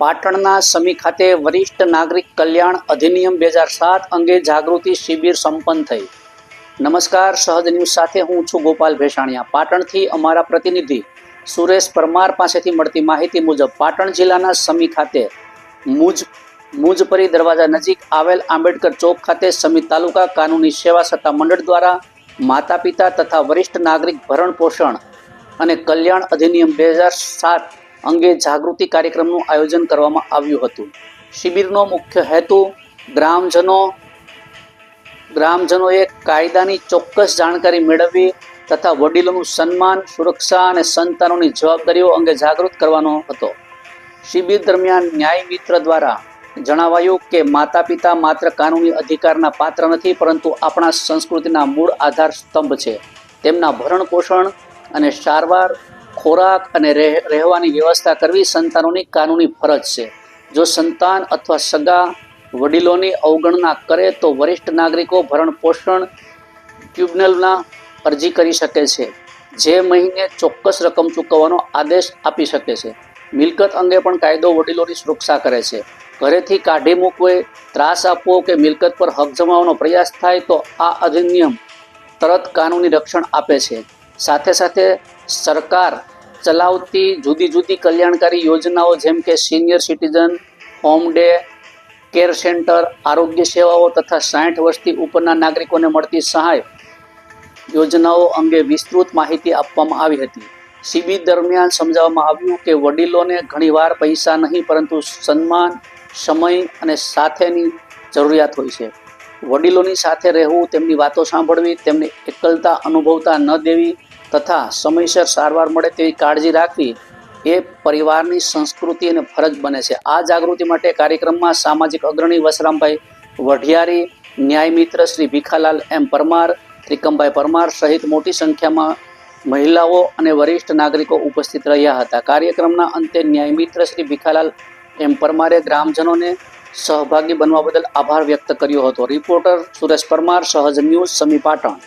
પાટણના સમી ખાતે વરિષ્ઠ નાગરિક કલ્યાણ અધિનિયમ બે હજાર સાત અંગે જાગૃતિ શિબિર સંપન્ન થઈ નમસ્કાર સહજ ન્યૂઝ સાથે હું છું ગોપાલ ભેસાણીયા. પાટણથી અમારા પ્રતિનિધિ સુરેશ પરમાર પાસેથી મળતી માહિતી મુજબ પાટણ જિલ્લાના સમી ખાતે મુજ, મુજપરી દરવાજા નજીક આવેલ આંબેડકર ચોક ખાતે સમી તાલુકા કાનૂની સેવા સત્તા મંડળ દ્વારા માતા પિતા તથા વરિષ્ઠ નાગરિક ભરણ પોષણ અને કલ્યાણ અધિનિયમ બે હજાર સાત અંગે જાગૃતિ કાર્યક્રમનું આયોજન કરવામાં આવ્યું હતું. શિબિરનો મુખ્ય હેતુ ગ્રામજનો, ગ્રામજનોએ કાયદાની ચોક્કસ જાણકારી મેળવવી તથા વડીલોનું સન્માન, સુરક્ષા અને સંતાનોની જવાબદારીઓ અંગે જાગૃત કરવાનો હતો. શિબિર દરમિયાન ન્યાય મિત્ર દ્વારા જણાવાયું કે માતા પિતા માત્ર કાનૂની અધિકારના પાત્ર નથી, પરંતુ આપણા સંસ્કૃતિના મૂળ આધાર સ્તંભ છે. તેમના ભરણ પોષણ અને સારવાર ખોરાક અને રહે- રહેવાની વ્યવસ્થા કરવી સંતાનોની કાનૂની ફરજ છે. જો સંતાન અથવા સગા વડીલોની અવગણના કરે તો વરિષ્ઠ નાગરિકો ભરણ પોષણ ટ્યુબનલના અરજી કરી શકે છે, જે મહિને ચોક્કસ રકમ ચૂકવવાનો આદેશ આપી શકે છે. મિલકત અંગે પણ કાયદો વડીલોની સુરક્ષા કરે છે. ઘરેથી કાઢી મૂકવો ત્રાસ આપવો કે મિલકત પર હક જમાવવાનો પ્રયાસ થાય તો આ અધિનિયમ તરત કાનૂની રક્ષણ આપે છે. સાથે સાથે સરકાર ચલાવતી જુદી જુદી કલ્યાણકારી યોજનાઓ જેમ કે senior citizen home day care centre આરોગ્ય સેવાઓ તથા સાઠ વર્ષથી ઉપરના નાગરિકોને મળતી સહાય યોજનાઓ અંગે વિસ્તૃત માહિતી આપવામાં આવી હતી. શિબિર દરમિયાન સમજાવવામાં આવ્યું કે વડીલોને ઘણીવાર પૈસા નહીં, પરંતુ સન્માન, સમય અને સાથેની જરૂરિયાત હોય છે. વડીલોની સાથે રહેવું, તેમની વાતો સાંભળવી, તેમને એકલતા અનુભવતા ન દેવી તથા સમયસર સારવાર મળે તેવી કાળજી રાખવી એ પરિવારની સંસ્કૃતિ અને ફરજ બને છે. આ જાગૃતિ માટે કાર્યક્રમમાં સામાજિક અગ્રણી વસરામભાઈ વઢિયારી, ન્યાય મિત્ર શ્રી ભીખાલાલ એમ પરમાર, ત્રિકમભાઈ પરમાર સહિત મોટી સંખ્યામાં મહિલાઓ અને વરિષ્ઠ નાગરિકો ઉપસ્થિત રહ્યા હતા. કાર્યક્રમના અંતે ન્યાય મિત્ર શ્રી ભીખાલાલ એમ પરમારે ગ્રામજનોને સહભાગી બનવા બદલ આભાર વ્યક્ત કર્યો હતો. રિપોર્ટર સુરેશ પરમાર, સહજ ન્યૂઝ સમી પાટણ.